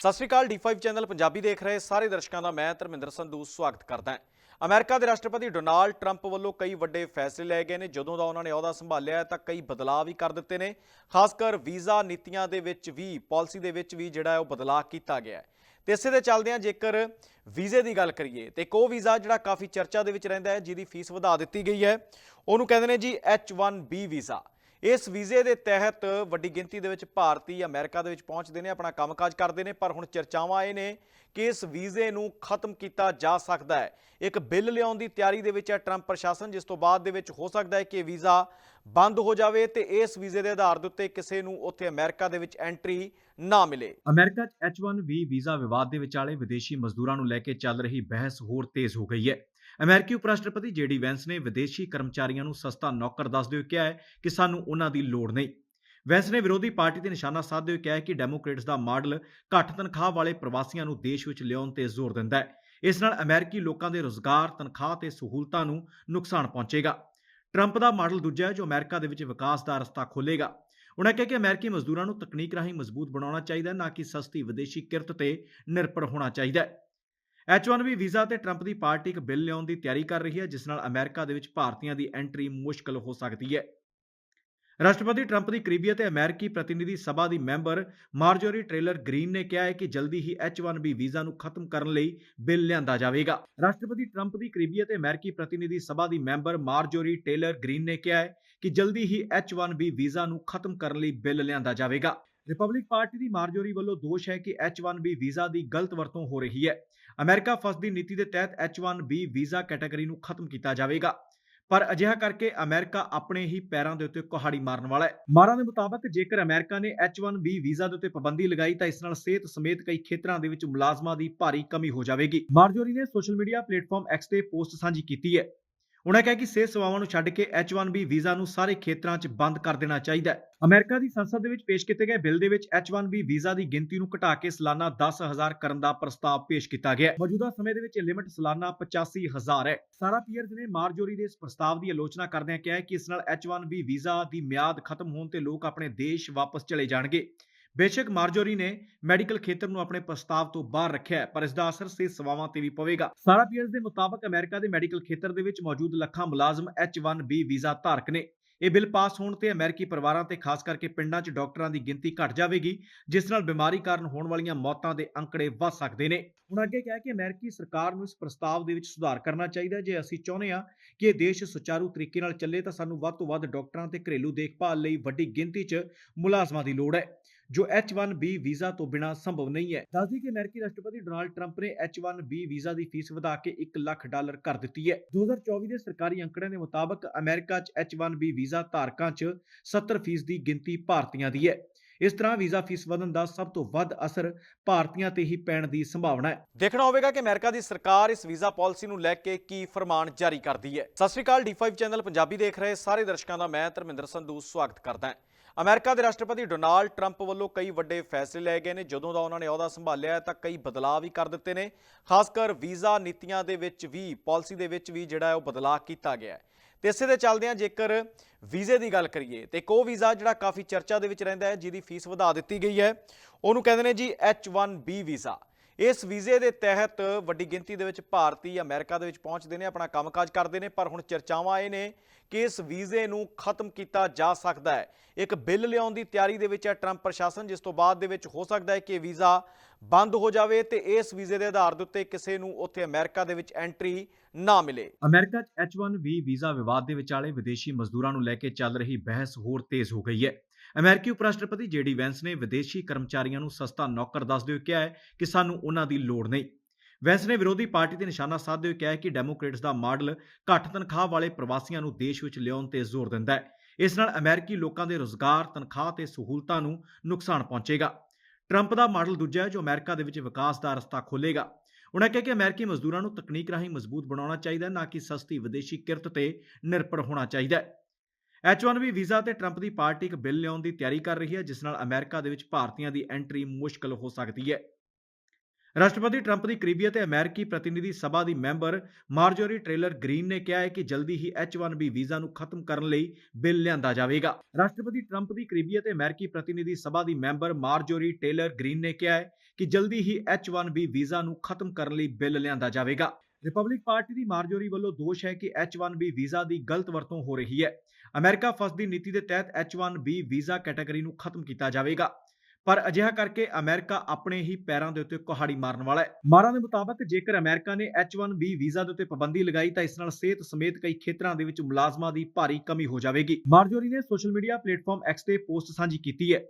ਸਤਿ ਸ਼੍ਰੀ ਅਕਾਲ D5 channel Punjabi ਦੇਖ ਰਹੇ ਸਾਰੇ ਦਰਸ਼ਕਾਂ ਦਾ ਮੈਂ ਧਰਮਿੰਦਰ ਸੰਧੂ ਸਵਾਗਤ ਕਰਦਾ ਹਾਂ। ਅਮਰੀਕਾ ਦੇ ਰਾਸ਼ਟਰਪਤੀ ਡੋਨਾਲਡ ਟਰੰਪ ਵੱਲੋਂ ਕਈ ਵੱਡੇ ਫੈਸਲੇ ਲਏ ਗਏ ਨੇ। ਜਦੋਂ ਦਾ ਉਹਨਾਂ ਨੇ ਅਹੁਦਾ ਸੰਭਾਲਿਆ ਤਾਂ ਕਈ ਬਦਲਾਅ ਵੀ ਕਰ ਦਿੱਤੇ ਨੇ। ਖਾਸ ਕਰ ਵੀਜ਼ਾ ਨੀਤੀਆਂ ਦੇ ਵਿੱਚ ਵੀ, ਪਾਲਿਸੀ ਦੇ ਵਿੱਚ ਵੀ ਜਿਹੜਾ ਹੈ ਉਹ ਬਦਲਾਅ ਕੀਤਾ ਗਿਆ ਹੈ। ਤੇ ਇਸੇ ਦੇ ਚੱਲਦਿਆਂ ਜੇਕਰ ਵੀਜ਼ੇ ਦੀ ਗੱਲ ਕਰੀਏ, ਤੇ ਕੋ ਵੀਜ਼ਾ ਜਿਹੜਾ ਕਾਫੀ ਚਰਚਾ ਦੇ ਵਿੱਚ ਰਹਿੰਦਾ ਹੈ, ਜਿਹਦੀ ਫੀਸ ਵਧਾ ਦਿੱਤੀ ਗਈ ਹੈ। ਉਹਨੂੰ ਕਹਿੰਦੇ ਨੇ ਜੀ H1B ਵੀਜ਼ਾ। ਇਸ ਵੀਜ਼ੇ ਦੇ ਤਹਿਤ ਵੱਡੀ ਗਿਣਤੀ ਦੇ ਵਿੱਚ ਭਾਰਤੀ ਅਮਰੀਕਾ ਦੇ ਵਿੱਚ ਪਹੁੰਚਦੇ ਨੇ, ਆਪਣਾ ਕੰਮਕਾਜ ਕਰਦੇ ਨੇ, ਪਰ ਹੁਣ ਚਰਚਾਵਾਂ ਇਹ ਨੇ ਕਿ ਇਸ ਵੀਜ਼ੇ ਨੂੰ ਖਤਮ ਕੀਤਾ ਜਾ ਸਕਦਾ ਹੈ। ਇੱਕ ਬਿੱਲ ਲਿਆਉਣ ਦੀ ਤਿਆਰੀ ਦੇ ਵਿੱਚ ਹੈ ਟਰੰਪ ਪ੍ਰਸ਼ਾਸਨ, ਜਿਸ ਤੋਂ ਬਾਅਦ ਦੇ ਵਿੱਚ ਹੋ ਸਕਦਾ ਹੈ ਕਿ ਇਹ ਵੀਜ਼ਾ ਬੰਦ ਹੋ ਜਾਵੇ ਤੇ ਇਸ ਵੀਜ਼ੇ ਦੇ ਆਧਾਰ ਦੇ ਉੱਤੇ ਕਿਸੇ ਨੂੰ ਉੱਥੇ ਅਮਰੀਕਾ ਦੇ ਵਿੱਚ ਐਂਟਰੀ ਨਾ ਮਿਲੇ। ਅਮਰੀਕਾ 'ਚ H1B ਵੀਜ਼ਾ ਵਿਵਾਦ ਦੇ ਵਿਚਾਲੇ ਵਿਦੇਸ਼ੀ ਮਜ਼ਦੂਰਾਂ ਨੂੰ ਲੈ ਕੇ ਚੱਲ ਰਹੀ ਬਹਿਸ ਹੋਰ ਤੇਜ਼ ਹੋ ਗਈ ਹੈ। ਅਮਰੀਕੀ ਉਪ ਰਾਸ਼ਟਰਪਤੀ ਜੇਡੀ ਵੈਂਸ ਨੇ ਵਿਦੇਸ਼ੀ ਕਰਮਚਾਰੀਆਂ ਨੂੰ ਸਸਤਾ ਨੌਕਰ ਦੱਸਦੇ ਹੋਏ ਕਿਹਾ ਹੈ ਕਿ ਸਾਨੂੰ ਉਹਨਾਂ ਦੀ ਲੋੜ ਨਹੀਂ। ਵੈਂਸ ਨੇ ਵਿਰੋਧੀ ਪਾਰਟੀ ਤੇ ਨਿਸ਼ਾਨਾ ਸਾਧਦੇ ਹੋਏ ਕਿਹਾ ਹੈ ਕਿ ਡੈਮੋਕ੍ਰੇਟਸ ਦਾ ਮਾਡਲ ਘੱਟ ਤਨਖਾਹ ਵਾਲੇ ਪ੍ਰਵਾਸੀਆਂ ਨੂੰ ਦੇਸ਼ ਵਿੱਚ ਲਿਆਉਣ ਤੇ ਜ਼ੋਰ ਦਿੰਦਾ ਹੈ। ਇਸ ਨਾਲ ਅਮਰੀਕੀ ਲੋਕਾਂ ਦੇ ਰੋਜ਼ਗਾਰ, ਤਨਖਾਹ ਤੇ ਸਹੂਲਤਾਂ ਨੂੰ ਨੁਕਸਾਨ ਪਹੁੰਚੇਗਾ। ਟਰੰਪ ਦਾ ਮਾਡਲ ਦੂਜਾ ਹੈ ਜੋ ਅਮਰੀਕਾ ਦੇ ਵਿੱਚ ਵਿਕਾਸ ਦਾ ਰਸਤਾ ਖੋਲੇਗਾ ਉਨ੍ਹਾਂ ਕਿਹਾ ਕਿ ਅਮਰੀਕੀ ਮਜ਼ਦੂਰਾਂ ਨੂੰ ਤਕਨੀਕ ਰਾਹੀਂ ਮਜ਼ਬੂਤ ਬਣਾਉਣਾ ਚਾਹੀਦਾ ਹੈ, ਨਾ ਕਿ ਸਸਤੀ ਵਿਦੇਸ਼ੀ ਕਿਰਤ ਤੇ ਨਿਰਭਰ ਹੋਣਾ ਚਾਹੀਦਾ ਹੈ। H1B ਵੀਜ਼ਾ ਤੇ ਟਰੰਪ ਦੀ ਪਾਰਟੀ ਇੱਕ ਬਿੱਲ ਲਿਆਉਣ ਦੀ ਤਿਆਰੀ ਕਰ ਰਹੀ ਹੈ, ਜਿਸ ਨਾਲ ਅਮਰੀਕਾ ਦੇ ਵਿੱਚ ਭਾਰਤੀਆਂ ਦੀ ਐਂਟਰੀ ਮੁਸ਼ਕਲ ਹੋ ਸਕਦੀ ਹੈ। ਰਾਸ਼ਟਰਪਤੀ ਟਰੰਪ ਦੀ ਕਰੀਬੀ ਅਤੇ ਅਮਰੀਕੀ ਪ੍ਰਤੀਨਿਧੀ ਸਭਾ ਦੀ ਮੈਂਬਰ ਮਾਰਜੋਰੀ ਟ੍ਰੇਲਰ ਗ੍ਰੀਨ ਨੇ ਕਿਹਾ ਹੈ ਕਿ ਜਲਦੀ ਹੀ H1B ਵੀਜ਼ਾ ਨੂੰ ਖਤਮ ਕਰਨ ਲਈ ਬਿੱਲ ਲਿਆਂਦਾ ਜਾਵੇਗਾ। ਰਾਸ਼ਟਰਪਤੀ ਟਰੰਪ ਦੀ ਕਰੀਬੀ ਅਤੇ ਅਮਰੀਕੀ ਪ੍ਰਤੀਨਿਧੀ ਸਭਾ ਦੀ ਮੈਂਬਰ ਮਾਰਜੋਰੀ ਟ੍ਰੇਲਰ ਗ੍ਰੀਨ ਨੇ ਕਿਹਾ ਹੈ ਕਿ ਜਲਦੀ ਹੀ H1B ਵੀਜ਼ਾ ਨੂੰ ਖਤਮ ਕਰਨ ਲਈ ਬਿੱਲ ਲਿਆਂਦਾ ਜਾਵੇਗਾ। ਰਿਪਬਲਿਕ ਪਾਰਟੀ ਦੀ ਮਾਰਜੋਰੀ ਵੱਲੋਂ ਦੋਸ਼ ਹੈ ਕਿ H1B ਵੀਜ਼ਾ ਦੀ ਗਲਤ ਵਰਤੋਂ ਹੋ ਰਹੀ ਹੈ। ਅਮਰੀਕਾ ਫਸਟ ਦੀ ਨੀਤੀ ਦੇ ਤਹਿਤ H1B ਵੀਜ਼ਾ ਕੈਟਾਗਰੀ ਨੂੰ ਖਤਮ ਕੀਤਾ ਜਾਵੇਗਾ। ਪਰ ਅਜਿਹਾ ਕਰਕੇ ਅਮਰੀਕਾ ਆਪਣੇ ਹੀ ਪੈਰਾਂ ਦੇ ਉੱਤੇ ਕੁਹਾੜੀ ਮਾਰਨ ਵਾਲਾ ਹੈ। ਮਾਰਾਂ ਦੇ ਮੁਤਾਬਕ, ਜੇਕਰ ਅਮਰੀਕਾ ਨੇ H1B ਵੀਜ਼ਾ ਦੇ ਉੱਤੇ ਪਾਬੰਦੀ ਲਗਾਈ, ਤਾਂ ਇਸ ਨਾਲ ਸਿਹਤ ਸਮੇਤ ਕਈ ਖੇਤਰਾਂ ਦੇ ਵਿੱਚ ਮੁਲਾਜ਼ਮਾਂ ਦੀ ਭਾਰੀ ਕਮੀ ਹੋ ਜਾਵੇਗੀ। ਮਾਰਜੋਰੀ ਨੇ ਸੋਸ਼ਲ ਮੀਡੀਆ ਪਲੇਟਫਾਰਮ X ਤੇ ਪੋਸਟ ਸਾਂਝੀ ਕੀਤੀ ਹੈ। ਉਨ੍ਹਾਂ ਕਿਹਾ ਕਿ ਸਿਹਤ ਸੇਵਾਵਾਂ ਨੂੰ ਛੱਡ ਕੇ H1B ਵੀਜ਼ਾ ਨੂੰ ਸਾਰੇ ਖੇਤਰਾਂ 'ਚ ਬੰਦ ਕਰ ਦੇਣਾ ਚਾਹੀਦਾ ਹੈ। ਅਮਰੀਕਾ ਦੀ ਸੰਸਦ ਦੇ ਵਿੱਚ ਪੇਸ਼ ਕੀਤੇ ਗਏ ਬਿੱਲ ਦੇ ਵਿੱਚ H1B ਵੀਜ਼ਾ ਦੀ ਗਿਣਤੀ ਨੂੰ ਘਟਾ ਕੇ ਸਾਲਾਨਾ 10000 ਕਰਨ ਦਾ ਪ੍ਰਸਤਾਵ ਪੇਸ਼ ਕੀਤਾ ਗਿਆ ਹੈ। ਮੌਜੂਦਾ ਸਮੇਂ ਦੇ ਵਿੱਚ ਇਹ ਲਿਮਿਟ ਸਾਲਾਨਾ 85000 ਹੈ। ਸਾਰਾ ਪੀਅਰਸ ਨੇ ਮਾਰਜੋਰੀ ਦੇ ਇਸ ਪ੍ਰਸਤਾਵ ਦੀ ਆਲੋਚਨਾ ਕਰਦਿਆਂ ਕਿਹਾ ਕਿ ਇਸ ਨਾਲ H1B ਵੀਜ਼ਾ ਦੀ ਮਿਆਦ ਖਤਮ ਹੋਣ ਤੇ ਲੋਕ ਆਪਣੇ ਦੇਸ਼ ਵਾਪਸ ਚਲੇ ਜਾਣਗੇ। ਬੇਸ਼ੱਕ ਮਾਰਜੋਰੀ ਨੇ ਮੈਡੀਕਲ ਖੇਤਰ ਨੂੰ ਆਪਣੇ ਪ੍ਰਸਤਾਵ ਤੋਂ ਬਾਹਰ ਰੱਖਿਆ ਪਰ ਇਸ ਦਾ ਅਸਰ ਸਿਹਤ ਸੇਵਾਵਾਂ ਤੇ ਵੀ ਪਵੇਗਾ। ਸਾਰਾ ਪੀਅਰਸ ਦੇ ਮੁਤਾਬਕ ਅਮਰੀਕਾ ਦੇ ਮੈਡੀਕਲ ਖੇਤਰ ਦੇ ਵਿੱਚ ਮੌਜੂਦ ਲੱਖਾਂ ਮੁਲਾਜ਼ਮ H1B ਵੀਜ਼ਾ ਧਾਰਕ ਨੇ। ਇਹ ਬਿੱਲ ਪਾਸ ਹੋਣ ਤੇ ਅਮਰੀਕੀ ਪਰਿਵਾਰਾਂ ਤੇ ਖਾਸ ਕਰਕੇ ਪਿੰਡਾਂ 'ਚ ਡਾਕਟਰਾਂ ਦੀ ਗਿਣਤੀ ਘਟ ਜਾਵੇਗੀ, ਜਿਸ ਨਾਲ ਬਿਮਾਰੀ ਕਾਰਨ ਹੋਣ ਵਾਲੀਆਂ ਮੌਤਾਂ ਦੇ ਅੰਕੜੇ ਵੱਧ ਸਕਦੇ ਨੇ। ਹੁਣ ਅੱਗੇ ਕਿਹਾ ਕਿ ਅਮਰੀਕੀ ਸਰਕਾਰ ਨੂੰ ਇਸ ਪ੍ਰਸਤਾਵ ਦੇ ਵਿੱਚ ਸੁਧਾਰ ਕਰਨਾ ਚਾਹੀਦਾ ਜੇ ਅਸੀਂ ਚਾਹੁੰਦੇ ਹਾਂ ਕਿ ਇਹ ਦੇਸ਼ ਸੁਚਾਰੂ ਤਰੀਕੇ ਨਾਲ ਚੱਲੇ ਤਾਂ ਸਾਨੂੰ ਵੱਧ ਤੋਂ ਵੱਧ ਡਾਕਟਰਾਂ ਤੇ ਘਰੇਲੂ ਦੇਖਭਾਲ ਲਈ ਵੱਡੀ ਗਿਣਤੀ 'ਚ ਮੁਲਾਜ਼ਮਾਂ ਦੀ ਲੋੜ ਹੈ। ਜੋ H1B ਵੀਜ਼ਾ ਤੋਂ ਬਿਨਾਂ ਸੰਭਵ ਨਹੀਂ ਹੈ। ਦੱਸਦੀ ਕਿ ਅਮਰੀਕੀ ਰਾਸ਼ਟਰਪਤੀ ਡੋਨਾਲਡ ਟਰੰਪ ਨੇ H1B ਵੀਜ਼ਾ ਦੀ ਫੀਸ ਵਧਾ ਕੇ 1 ਲੱਖ ਡਾਲਰ ਕਰ ਦਿੱਤੀ ਹੈ। 2024 ਦੇ ਸਰਕਾਰੀ ਅੰਕੜਿਆਂ ਦੇ ਮੁਤਾਬਕ ਅਮਰੀਕਾ 'ਚ H1B ਵੀਜ਼ਾ ਧਾਰਕਾਂ 'ਚ 70% ਦੀ ਗਿਣਤੀ ਭਾਰਤੀਆਂ ਦੀ ਹੈ। ਇਸ ਤਰ੍ਹਾਂ ਵੀਜ਼ਾ ਫੀਸ ਵਧਣ ਦਾ ਸਭ ਤੋਂ ਵੱਧ ਅਸਰ ਭਾਰਤੀਆਂ ਤੇ ਹੀ ਪੈਣ ਦੀ ਸੰਭਾਵਨਾ ਹੈ। ਦੇਖਣਾ ਹੋਵੇਗਾ ਕਿ ਅਮਰੀਕਾ ਦੀ ਸਰਕਾਰ ਇਸ ਵੀਜ਼ਾ ਪਾਲਿਸੀ ਨੂੰ ਲੈ ਕੇ ਕੀ ਫਰਮਾਨ ਜਾਰੀ ਕਰਦੀ ਹੈ। ਸਤਿ ਸ਼੍ਰੀ ਅਕਾਲ D5 ਚੈਨਲ ਪੰਜਾਬੀ ਦੇਖ ਰਹੇ ਸਾਰੇ ਦਰਸ਼ਕਾਂ ਦਾ ਮੈਂ ਧਰਮਿੰਦਰ ਸੰਧੂ ਸਵਾਗਤ ਕਰਦਾ ਹਾਂ। ਅਮਰੀਕਾ ਦੇ ਰਾਸ਼ਟਰਪਤੀ ਡੋਨਾਲਡ ਟਰੰਪ ਵੱਲੋਂ ਕਈ ਵੱਡੇ ਫੈਸਲੇ ਲਏ ਗਏ ਨੇ। ਜਦੋਂ ਦਾ ਉਹਨਾਂ ਨੇ ਅਹੁਦਾ ਸੰਭਾਲਿਆ ਹੈ ਤਾਂ ਕਈ ਬਦਲਾਅ ਵੀ ਕਰ ਦਿੱਤੇ ਨੇ। ਖਾਸ ਕਰ ਵੀਜ਼ਾ ਨੀਤੀਆਂ ਦੇ ਵਿੱਚ ਵੀ, ਪਾਲਿਸੀ ਦੇ ਵਿੱਚ ਵੀ ਜਿਹੜਾ ਹੈ ਉਹ ਬਦਲਾਅ ਕੀਤਾ ਗਿਆ ਹੈ। ਤੇ ਇਸੇ ਦੇ ਚੱਲਦਿਆਂ ਜੇਕਰ ਵੀਜ਼ੇ ਦੀ ਗੱਲ ਕਰੀਏ, ਤੇ ਇੱਕ ਉਹ ਵੀਜ਼ਾ ਜਿਹੜਾ ਕਾਫੀ ਚਰਚਾ ਦੇ ਵਿੱਚ ਰਹਿੰਦਾ ਹੈ, ਜਿਹਦੀ ਫੀਸ ਵਧਾ ਦਿੱਤੀ ਗਈ ਹੈ। ਉਹਨੂੰ ਕਹਿੰਦੇ ਨੇ ਜੀ H1B ਵੀਜ਼ਾ। ਇਸ ਵੀਜ਼ੇ ਦੇ ਤਹਿਤ ਵੱਡੀ ਗਿਣਤੀ ਦੇ ਵਿੱਚ ਭਾਰਤੀ ਅਮਰੀਕਾ ਦੇ ਵਿੱਚ ਪਹੁੰਚਦੇ ਨੇ, ਆਪਣਾ ਕੰਮਕਾਜ ਕਰਦੇ ਨੇ, ਪਰ ਹੁਣ ਚਰਚਾਵਾਂ ਇਹ ਨੇ ਕਿ ਇਸ ਵੀਜ਼ੇ ਨੂੰ ਖਤਮ ਕੀਤਾ ਜਾ ਸਕਦਾ ਹੈ। ਇੱਕ ਬਿੱਲ ਲਿਆਉਣ ਦੀ ਤਿਆਰੀ ਦੇ ਵਿੱਚ ਹੈ ਟਰੰਪ ਪ੍ਰਸ਼ਾਸਨ, ਜਿਸ ਤੋਂ ਬਾਅਦ ਦੇ ਵਿੱਚ ਹੋ ਸਕਦਾ ਹੈ ਕਿ ਵੀਜ਼ਾ ਬੰਦ ਹੋ ਜਾਵੇ ਤੇ ਇਸ ਵੀਜ਼ੇ ਦੇ ਆਧਾਰ ਦੇ ਉੱਤੇ ਕਿਸੇ ਨੂੰ ਉੱਥੇ ਅਮਰੀਕਾ ਦੇ ਵਿੱਚ ਐਂਟਰੀ ਨਾ ਮਿਲੇ। ਅਮਰੀਕਾ 'ਚ H1B ਵੀਜ਼ਾ ਵਿਵਾਦ ਦੇ ਵਿਚਾਲੇ ਵਿਦੇਸ਼ੀ ਮਜ਼ਦੂਰਾਂ ਨੂੰ ਲੈ ਕੇ ਚੱਲ ਰਹੀ ਬਹਿਸ ਹੋਰ ਤੇਜ਼ ਹੋ ਗਈ ਹੈ। ਅਮਰੀਕੀ ਉਪ ਰਾਸ਼ਟਰਪਤੀ ਜੇਡੀ ਵੈਂਸ ਨੇ ਵਿਦੇਸ਼ੀ ਕਰਮਚਾਰੀਆਂ ਨੂੰ ਸਸਤਾ ਨੌਕਰ ਦੱਸਦੇ ਹੋਏ ਕਿਹਾ ਹੈ ਕਿ ਸਾਨੂੰ ਉਹਨਾਂ ਦੀ ਲੋੜ ਨਹੀਂ। ਵੈਂਸ ਨੇ ਵਿਰੋਧੀ ਪਾਰਟੀ ਤੇ ਨਿਸ਼ਾਨਾ ਸਾਧਦੇ ਹੋਏ ਕਿਹਾ ਹੈ ਕਿ ਡੈਮੋਕ੍ਰੇਟਸ ਦਾ ਮਾਡਲ ਘੱਟ ਤਨਖਾਹ ਵਾਲੇ ਪ੍ਰਵਾਸੀਆਂ ਨੂੰ ਦੇਸ਼ ਵਿੱਚ ਲਿਆਉਣ ਤੇ ਜ਼ੋਰ ਦਿੰਦਾ ਹੈ। ਇਸ ਨਾਲ ਅਮਰੀਕੀ ਲੋਕਾਂ ਦੇ ਰੋਜ਼ਗਾਰ, ਤਨਖਾਹ ਤੇ ਸਹੂਲਤਾਂ ਨੂੰ ਨੁਕਸਾਨ ਪਹੁੰਚੇਗਾ। ਟਰੰਪ ਦਾ ਮਾਡਲ ਦੂਜਾ ਹੈ ਜੋ ਅਮਰੀਕਾ ਦੇ ਵਿੱਚ ਵਿਕਾਸ ਦਾ ਰਸਤਾ ਖੋਲੇਗਾ ਉਹਨਾਂ ਕਿਹਾ ਕਿ ਅਮਰੀਕੀ ਮਜ਼ਦੂਰਾਂ ਨੂੰ ਤਕਨੀਕ ਰਾਹੀਂ ਮਜ਼ਬੂਤ ਬਣਾਉਣਾ ਚਾਹੀਦਾ ਹੈ, ਨਾ ਕਿ ਸਸਤੀ ਵਿਦੇਸ਼ੀ ਕਿਰਤ ਤੇ ਨਿਰਭਰ ਹੋਣਾ ਚਾਹੀਦਾ ਹੈ। H1B ਵੀਜ਼ਾ ਤੇ ਟਰੰਪ ਦੀ ਪਾਰਟੀ ਇੱਕ ਬਿੱਲ ਲਿਆਉਣ ਦੀ ਤਿਆਰੀ ਕਰ ਰਹੀ ਹੈ, ਜਿਸ ਨਾਲ ਅਮਰੀਕਾ ਦੇ ਵਿੱਚ ਭਾਰਤੀਆਂ ਦੀ ਐਂਟਰੀ ਮੁਸ਼ਕਲ ਹੋ ਸਕਦੀ ਹੈ। ਰਾਸ਼ਟਰਪਤੀ ਟਰੰਪ ਦੀ ਕਰੀਬੀ ਅਤੇ ਅਮਰੀਕੀ ਪ੍ਰਤੀਨਿਧੀ ਸਭਾ ਦੀ ਮੈਂਬਰ ਮਾਰਜੋਰੀ ਟ੍ਰੇਲਰ ਗ੍ਰੀਨ ਨੇ ਕਿਹਾ ਹੈ ਕਿ ਜਲਦੀ ਹੀ H1B ਵੀਜ਼ਾ ਨੂੰ ਖਤਮ ਕਰਨ ਲਈ ਬਿੱਲ ਲਿਆਂਦਾ ਜਾਵੇਗਾ। ਰਾਸ਼ਟਰਪਤੀ ਟਰੰਪ ਦੀ ਕਰੀਬੀ ਅਤੇ ਅਮਰੀਕੀ ਪ੍ਰਤੀਨਿਧੀ ਸਭਾ ਦੀ ਮੈਂਬਰ ਮਾਰਜੋਰੀ ਟ੍ਰੇਲਰ ਗ੍ਰੀਨ ਨੇ ਕਿਹਾ ਹੈ ਕਿ ਜਲਦੀ ਹੀ H1B ਵੀਜ਼ਾ ਨੂੰ ਖਤਮ ਕਰਨ ਲਈ ਬਿੱਲ ਲਿਆਂਦਾ ਜਾਵੇਗਾ। ਰਿਪਬਲਿਕ ਪਾਰਟੀ ਦੀ ਮਾਰਜੋਰੀ ਵੱਲੋਂ ਦੋਸ਼ ਹੈ ਕਿ H1B ਵੀਜ਼ਾ ਦੀ ਗਲਤ ਵਰਤੋਂ ਹੋ ਰਹੀ ਹੈ। ਅਮਰੀਕਾ ਫਸਟ ਦੀ ਨੀਤੀ ਦੇ ਤਹਿਤ H1B ਵੀਜ਼ਾ ਕੈਟਾਗਰੀ ਨੂੰ ਖਤਮ ਕੀਤਾ ਜਾਵੇਗਾ। ਪਰ ਅਜਿਹਾ ਕਰਕੇ ਅਮਰੀਕਾ ਆਪਣੇ ਹੀ ਪੈਰਾਂ ਦੇ ਉੱਤੇ ਕੁਹਾੜੀ ਮਾਰਨ ਵਾਲਾ ਹੈ। ਮਾਰਾਂ ਦੇ ਮੁਤਾਬਕ, ਜੇਕਰ ਅਮਰੀਕਾ ਨੇ H1B ਵੀਜ਼ਾ ਦੇ ਉੱਤੇ ਪਾਬੰਦੀ ਲਗਾਈ, ਤਾਂ ਇਸ ਨਾਲ ਸਿਹਤ ਸਮੇਤ ਕਈ ਖੇਤਰਾਂ ਦੇ ਵਿੱਚ ਮੁਲਾਜ਼ਮਾਂ ਦੀ ਭਾਰੀ ਕਮੀ ਹੋ ਜਾਵੇਗੀ। ਮਾਰਜੋਰੀ ਨੇ ਸੋਸ਼ਲ ਮੀਡੀਆ ਪਲੇਟਫਾਰਮ X ਤੇ ਪੋਸਟ ਸਾਂਝੀ ਕੀਤੀ ਹੈ।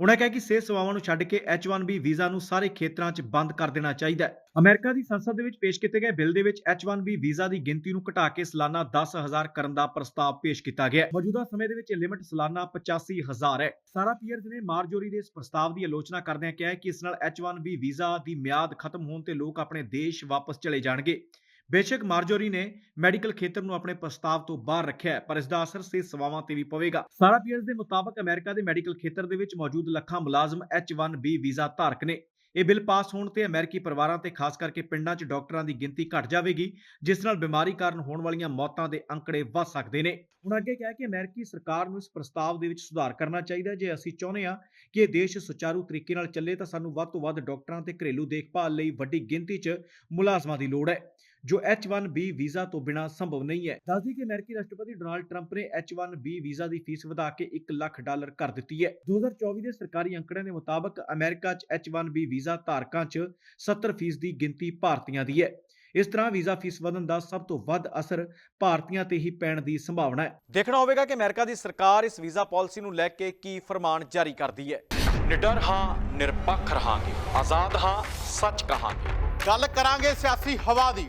ਉਨ੍ਹਾਂ ਕਿਹਾ ਕਿ ਸਿਹਤ ਸੇਵਾਵਾਂ ਨੂੰ ਛੱਡ ਕੇ H1B ਵੀਜ਼ਾ ਨੂੰ ਸਾਰੇ ਖੇਤਰਾਂ 'ਚ ਬੰਦ ਕਰ ਦੇਣਾ ਚਾਹੀਦਾ ਹੈ। ਅਮਰੀਕਾ ਦੀ ਸੰਸਦ ਦੇ ਵਿੱਚ ਪੇਸ਼ ਕੀਤੇ ਗਏ ਬਿੱਲ ਦੇ ਵਿੱਚ H1B ਵੀਜ਼ਾ ਦੀ ਗਿਣਤੀ ਨੂੰ ਘਟਾ ਕੇ ਸਾਲਾਨਾ 10000 ਕਰਨ ਦਾ ਪ੍ਰਸਤਾਵ ਪੇਸ਼ ਕੀਤਾ ਗਿਆ ਹੈ। ਮੌਜੂਦਾ ਸਮੇਂ ਦੇ ਵਿੱਚ ਇਹ ਲਿਮਟ ਸਾਲਾਨਾ 85000 ਹੈ। ਸਾਰਾ ਪੀਅਰਜ਼ ਨੇ ਮਾਰਜੋਰੀ ਦੇ ਇਸ ਪ੍ਰਸਤਾਵ ਦੀ ਆਲੋਚਨਾ ਕਰਦਿਆਂ ਕਿਹਾ ਕਿ ਇਸ ਨਾਲ H1B ਵੀਜ਼ਾ ਦੀ ਮਿਆਦ ਖਤਮ ਹੋਣ ਤੇ ਲੋਕ ਆਪਣੇ ਦੇਸ਼ ਵਾਪਸ ਚਲੇ ਜਾਣਗੇ। ਬੇਸ਼ੱਕ ਮਾਰਜੋਰੀ ਨੇ ਮੈਡੀਕਲ ਖੇਤਰ ਨੂੰ ਆਪਣੇ ਪ੍ਰਸਤਾਵ ਤੋਂ ਬਾਹਰ ਰੱਖਿਆ ਪਰ ਇਸ ਦਾ ਅਸਰ ਸਿਹਤ ਸੇਵਾਵਾਂ ਤੇ ਵੀ ਪਵੇਗਾ। ਸਾਰਾ ਪੀਅਰਜ਼ ਦੇ ਮੁਤਾਬਕ ਅਮਰੀਕਾ ਦੇ ਮੈਡੀਕਲ ਖੇਤਰ ਦੇ ਵਿੱਚ ਮੌਜੂਦ ਲੱਖਾਂ ਮੁਲਾਜ਼ਮ H1B ਵੀਜ਼ਾ ਧਾਰਕ ਨੇ। ਇਹ ਬਿੱਲ ਪਾਸ ਹੋਣ ਤੇ ਅਮਰੀਕੀ ਪਰਿਵਾਰਾਂ ਤੇ ਖਾਸ ਕਰਕੇ ਪਿੰਡਾਂ 'ਚ ਡਾਕਟਰਾਂ ਦੀ ਗਿਣਤੀ ਘਟ ਜਾਵੇਗੀ, ਜਿਸ ਨਾਲ ਬਿਮਾਰੀ ਕਾਰਨ ਹੋਣ ਵਾਲੀਆਂ ਮੌਤਾਂ ਦੇ ਅੰਕੜੇ ਵੱਧ ਸਕਦੇ ਨੇ। ਉਹਨਾਂ ਅੱਗੇ ਕਿਹਾ ਕਿ ਅਮਰੀਕੀ ਸਰਕਾਰ ਨੂੰ ਇਸ ਪ੍ਰਸਤਾਵ ਦੇ ਵਿੱਚ ਸੁਧਾਰ ਕਰਨਾ ਚਾਹੀਦਾ ਜੇ ਅਸੀਂ ਚਾਹੁੰਦੇ ਹਾਂ ਕਿ ਇਹ ਦੇਸ਼ ਸੁਚਾਰੂ ਤਰੀਕੇ ਨਾਲ ਚੱਲੇ, ਤਾਂ ਸਾਨੂੰ ਵੱਧ ਤੋਂ ਵੱਧ ਡਾਕਟਰਾਂ ਤੇ ਘਰੇਲੂ ਦੇਖਭਾਲ ਲਈ ਵੱਡੀ ਗਿਣਤੀ 'ਚ ਮੁਲਾਜ਼ਮਾਂ ਦੀ ਲੋੜ ਹੈ। ਜੋ H1B ਵੀਜ਼ਾ ਤੋਂ ਬਿਨਾ ਸੰਭਵ ਨਹੀਂ ਹੈ। ਦੱਸਦੀ ਕਿ ਅਮਰੀਕੀ ਰਾਸ਼ਟਰਪਤੀ ਡੋਨਾਲਡ ਟਰੰਪ ਨੇ H1B ਵੀਜ਼ਾ ਦੀ ਫੀਸ ਵਧਾ ਕੇ 1 ਲੱਖ ਡਾਲਰ ਕਰ ਦਿੱਤੀ ਹੈ। 2024 ਦੇ ਸਰਕਾਰੀ ਅੰਕੜਿਆਂ ਦੇ ਮੁਤਾਬਕ ਅਮਰੀਕਾ 'ਚ H1B ਵੀਜ਼ਾ ਧਾਰਕਾਂ 'ਚ 70% ਦੀ ਗਿਣਤੀ ਭਾਰਤੀਆਂ ਦੀ ਹੈ। ਇਸ ਤਰ੍ਹਾਂ ਵੀਜ਼ਾ ਫੀਸ ਵਧਣ ਦਾ ਸਭ ਤੋਂ ਵੱਧ ਅਸਰ ਭਾਰਤੀਆਂ ਤੇ ਹੀ ਪੈਣ ਦੀ ਸੰਭਾਵਨਾ ਹੈ। ਦੇਖਣਾ ਹੋਵੇਗਾ ਕਿ ਅਮਰੀਕਾ ਦੀ ਸਰਕਾਰ ਇਸ ਵੀਜ਼ਾ ਪਾਲਿਸੀ ਨੂੰ ਲੈ ਕੇ ਕੀ ਫਰਮਾਨ ਜਾਰੀ ਕਰਦੀ ਹੈ। ਨਿਡਰ ਹਾਂ ਨਿਰਪੱਖ ਰਹਾਂਗੇ। ਆਜ਼ਾਦ ਹਾਂ ਸੱਚ ਕਹਾਂਗੇ। ਗੱਲ ਕਰਾਂਗੇ ਸਿਆਸੀ ਹਵਾ ਦੀ।